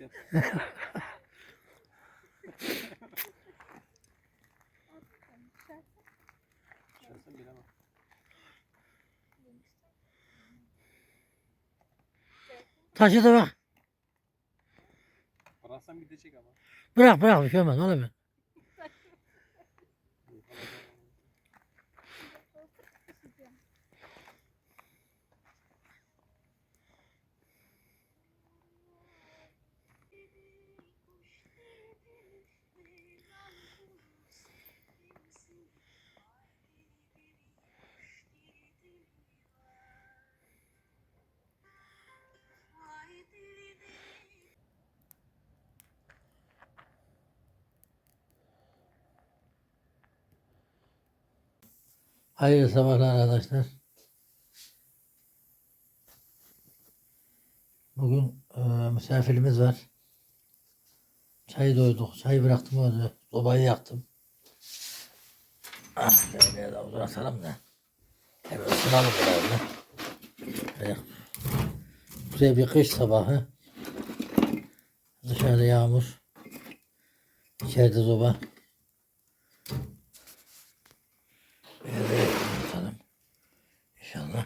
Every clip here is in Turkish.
istiyorum. Şahsen bilemem. Taşı da bak. Bıraksan gidecek ama. Bırak bırak bir şey olmaz ben. Hayırlı sabahlar arkadaşlar. Bugün e, misafirimiz var. Çayı doyduk. Çayı bıraktım orada. Sobayı yaktım. Ah, şöyle de uzatalım da. Hemen ısınalım biraz da. Buraya bir kış sabahı. Dışarıda yağmur. İçeride soba. Böyle uzatalım. İnşallah.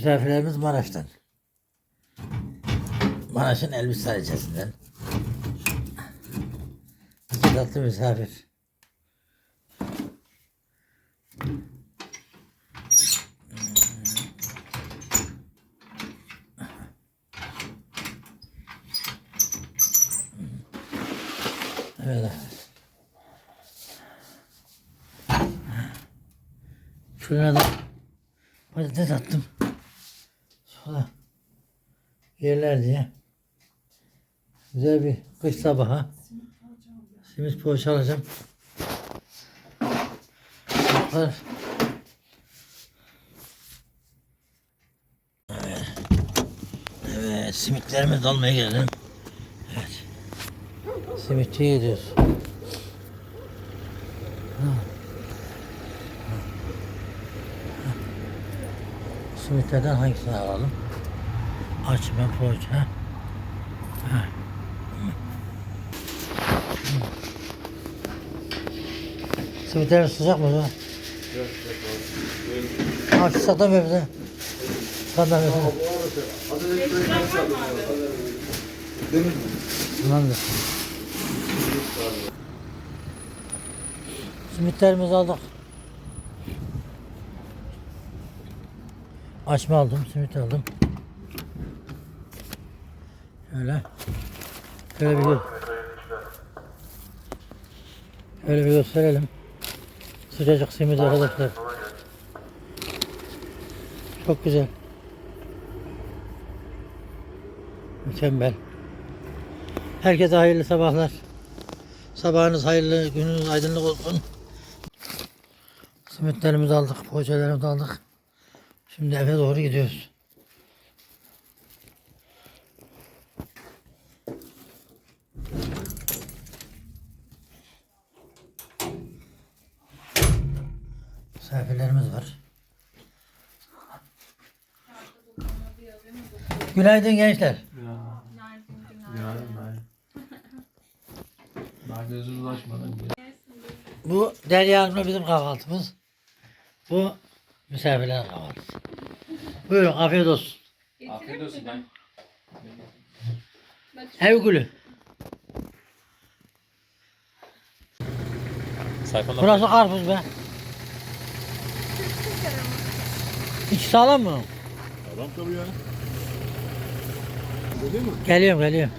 Misafirlerimiz Maraş'tan. Maraş'ın Elbistan ilçesinden. Tatlı misafir. Evet. Şuraya da patates attım. Sonra yerler diye. Güzel bir kış sabahı. Simit poğaça alacağım. Çocuklar. Evet. Evet, simitlerimizi almaya geldim. Evet. Simitçiye gidiyoruz. Simitlerden hangisini alalım? Açma poğaça. Ha. Simitler sıcak mı? lan? Ha şu satamıyor bize. Satamıyor bize. Tamamdır. Simitlerimizi aldık. Açma aldım, simit aldım. Şöyle. Şöyle bir Şöyle bir gösterelim. Sıcacık simit arkadaşlar. Çok güzel. Mükemmel. Herkese hayırlı sabahlar. Sabahınız hayırlı, gününüz aydınlık olsun. Simitlerimizi aldık, poğaçalarımızı aldık. Şimdi eve doğru gidiyoruz. Misafirlerimiz var. Günaydın gençler. Gözünüz açmadan diye. Bu Derya Hanım'la bizim kahvaltımız. Bu misafirlerin kahvaltısı. Buyurun afiyet olsun. Afiyet olsun ben. Ev gülü. Sayfalar. Burası karpuz be. İç sağlam mı? Adam tabii ya. Geliyorum geliyorum.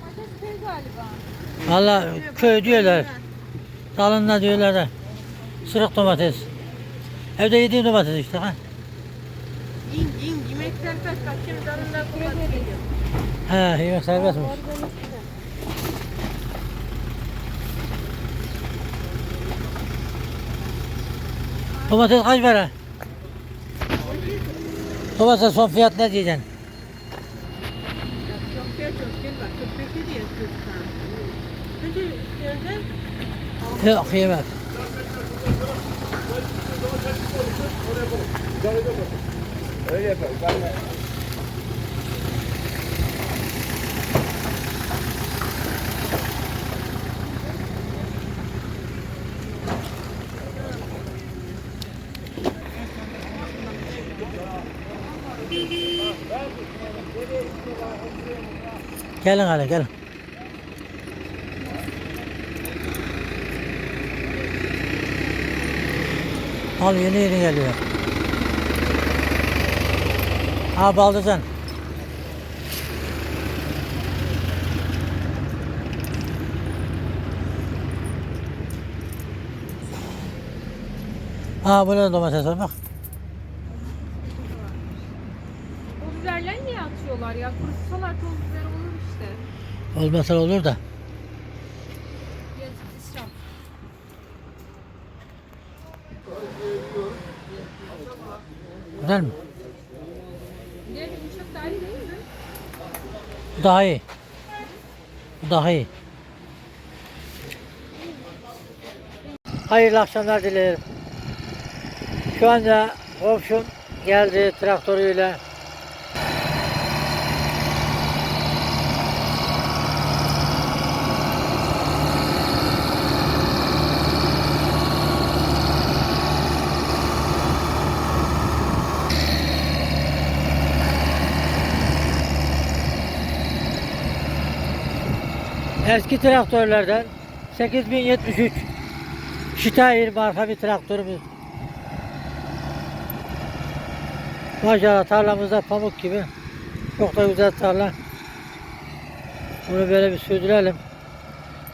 Valla köy diyorlar. Dalında diyorlar da. Sırık domates. Evde yediğim domates işte ha. He yemek serbestmiş. Domates kaç para? Domates son fiyat ne diyeceksin? Çok gel çok gel bak 45 diye 40 tane. Hadi yerden Yok yemek. Öyle yapalım. Gelin hele gelin. Al yeni yeni geliyor. Ha baldızan. Ha da domates var bak. Kurutsalar toz olur işte. Olmasa olur da. Yazık israf. Güzel mi? Diğer yumuşak daha iyi değil mi? Daha iyi. Daha iyi. Hayırlı akşamlar dilerim. Şu anda komşum geldi traktörüyle. Eski traktörlerden 8073 Steyr marka bir traktörümüz. Maşallah tarlamızda pamuk gibi. Çok da güzel tarla. Bunu böyle bir sürdürelim.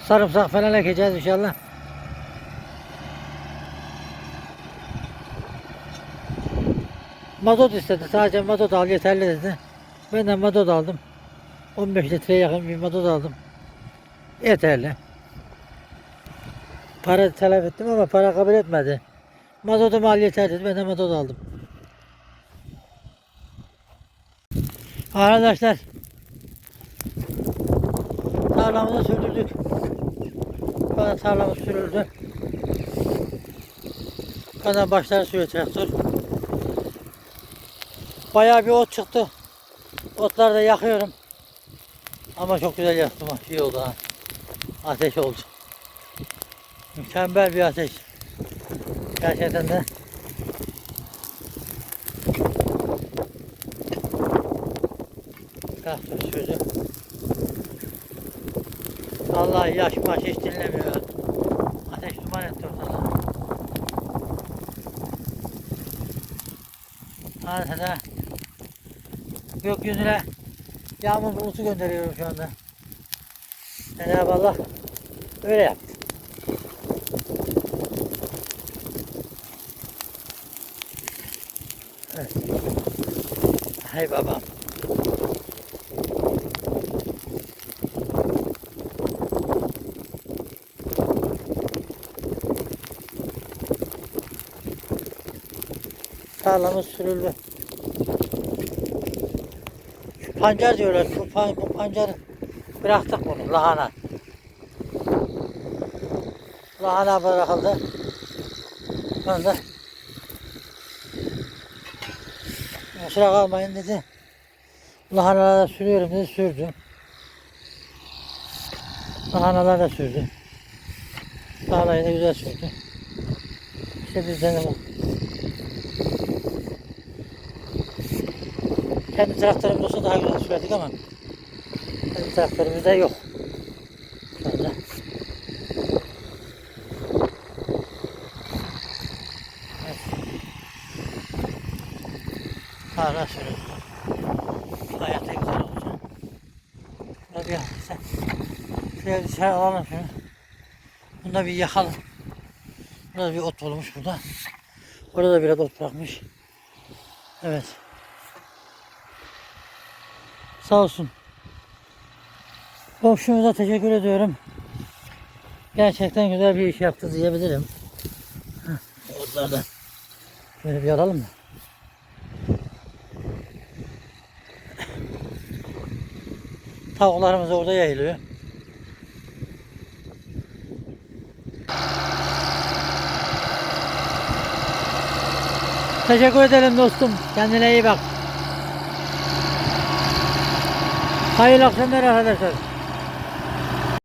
Sarımsak falan ekeceğiz inşallah. Mazot istedi. Sadece mazot al yeterli dedi. Ben de mazot aldım. 15 litreye yakın bir mazot aldım. Yeterli. Para talep ettim ama para kabul etmedi. Mazotum al yeter dedi. Ben de mazot aldım. Arkadaşlar tarlamızı sürdürdük. Bana tarlamız sürüldü. Bana başlar sürüyor traktör. Bayağı bir ot çıktı. Otları da yakıyorum. Ama çok güzel yaktım. İyi oldu ha. Ateş oldu. Mükemmel bir ateş. Gerçekten de. Traktör sürdü. Vallahi yaş maş hiç dinlemiyor. Ateş duman etti ortalığı. Adeta gökyüzüne yağmur bulutu gönderiyorum şu anda. Cenab-ı Allah öyle yaptı. Evet. Hay babam. Tarlamız sürüldü. Şu pancar diyorlar. Şu pan, bu pancarı bıraktık bunu. Lahana. Lahana bırakıldı. Ben de kusura kalmayın dedi. Lahanalara sürüyorum dedi. Sürdüm. Lahanalar da sürdü. Lahanayı da güzel sürdü. İşte bizden de bu. Kendi traktörümüz olsa daha güzel sürerdik ama kendi traktörümüzde yok. Şu anda. Evet. Hala sürüyor. Hayata güzel olacak. Şuna bir sen. Bir şey alalım şunu. Bunu da bir yakalım. Burada bir ot olmuş burada. Orada da biraz ot bırakmış. Evet. Sağ olsun. Komşumuza teşekkür ediyorum. Gerçekten güzel bir iş yaptı diyebilirim. Otlardan. Şöyle bir alalım mı? Tavuklarımız orada yayılıyor. Teşekkür edelim dostum. Kendine iyi bak. Hayırlı akşamlar arkadaşlar.